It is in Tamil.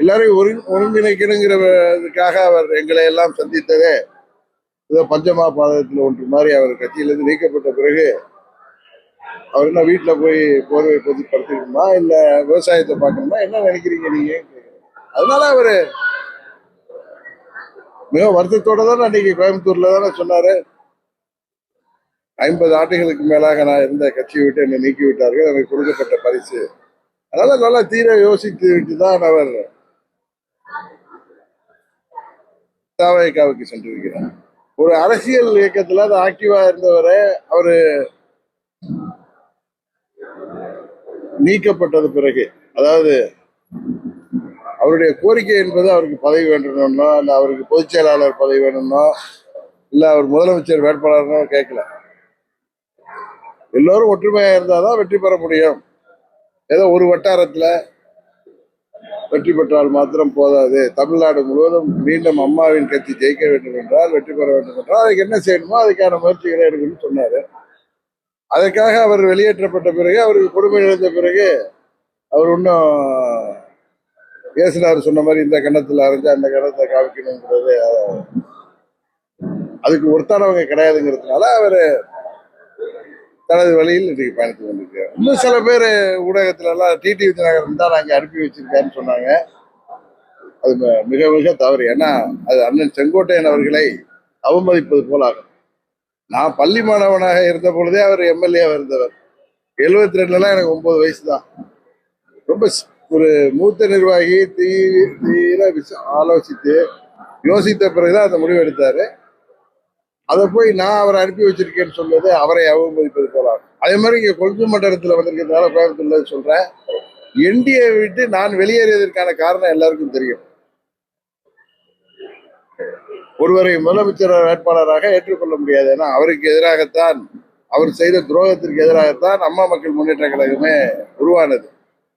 எல்லாரையும் ஒருங்கி ஒருங்கிணைக்கணுங்கிறதுக்காக அவர் எங்களை எல்லாம் சந்தித்ததே ஏதோ பஞ்சமா பாதத்தில் ஒன்று மாதிரி அவர் கட்சியிலிருந்து நீக்கப்பட்ட பிறகு அவர் என்ன வீட்டில் போய் போர்வை பொதி படுத்துக்கணுமா இல்லை விவசாயத்தை பார்க்கணுமா? என்ன நினைக்கிறீங்க நீங்க? அதனால அவர் மிக வருத்தத்தோட தானே அன்னைக்கு கோயம்புத்தூர்ல தானே சொன்னாரு. ஐம்பது ஆண்டுகளுக்கு மேலாக நான் இருந்த கட்சியை விட்டு என்னை நீக்கி விட்டார்கள் எனக்கு கொடுக்கப்பட்ட பரிசு. அதனால நல்லா தீர யோசித்து விட்டு தான் அவர் தாவயக்காவுக்கு சென்றிருக்கிறார் ஒரு அரசியல் இயக்கத்தில் அது ஆக்டிவா இருந்தவரை அவரு நீக்கப்பட்டது பிறகு அதாவது அவருடைய கோரிக்கை என்பது அவருக்கு பதவி வேண்டணும்னோ இல்லை அவருக்கு பொதுச் செயலாளர் பதவி வேணும்னோ இல்லை அவர் முதலமைச்சர் வேட்பாளர்னோ கேட்கல. எல்லோரும் ஒற்றுமையா இருந்தாதான் வெற்றி பெற முடியும். ஏதோ ஒரு வட்டாரத்துல வெற்றி பெற்றால் மாத்திரம் போதாது. தமிழ்நாடு முழுவதும் மீண்டும் அம்மாவின் கட்சி ஜெயிக்க வேண்டும் என்றால் வெற்றி பெற வேண்டும் என்றால் அதுக்கு என்ன செய்யணுமோ அதுக்கான முயற்சிகளை எடுக்கணும்னு சொன்னாரு. அதற்காக அவர் வெளியேற்றப்பட்ட பிறகு அவருக்கு கொடுமை இழந்த பிறகு அவர் இன்னும் இயேசுனார் சொன்ன மாதிரி இந்த கண்ணத்தில் அரைஞ்சா அந்த கணத்தை காமிக்கணுங்கிறது அதுக்கு ஒருத்தானவங்க கிடையாதுங்கிறதுனால அவர் தனது வழியில் இன்றைக்கு பயணித்து கொண்டிருக்கிறார். இன்னும் சில பேர் ஊடகத்துல எல்லாம் டிடி விஜயநகரம் தான் அங்கே அனுப்பி வச்சிருக்காருன்னு சொன்னாங்க. அது ம- மிக மிக தவறு. ஏன்னா அது அண்ணன் செங்கோட்டையன் அவர்களை அவமதிப்பது போல ஆகும் நான் பள்ளி மாணவனாக இருந்த பொழுதே அவர் எம்எல்ஏவாக இருந்தவர். எழுபத்தி ரெண்டுலாம் எனக்கு ஒன்பது வயசு தான். ரொம்ப ஒரு மூத்த நிர்வாகி தீ தீர விச- ஆலோசித்து யோசித்த பிறகுதான் அந்த முடிவு எடுத்தாரு. அதை போய் நான் அவரை அனுப்பி வச்சிருக்கேன்னு சொல்வது அவரை அவமதிப்பது போலாம் அதே மாதிரி இங்கே கொள்கை மண்டலத்தில் வந்திருக்கிறதுனால கோயம்புத்தூர்ல சொல்றேன். என்டிஏ விட்டு நான் வெளியேறியதற்கான காரணம் எல்லாருக்கும் தெரியும். ஒருவரை முதலமைச்சர் வேட்பாளராக ஏற்றுக்கொள்ள முடியாது. ஏன்னா அவருக்கு எதிராகத்தான் அவர் செய்த துரோகத்திற்கு எதிராகத்தான் அம்மா மக்கள் முன்னேற்ற கழகமே உருவானது.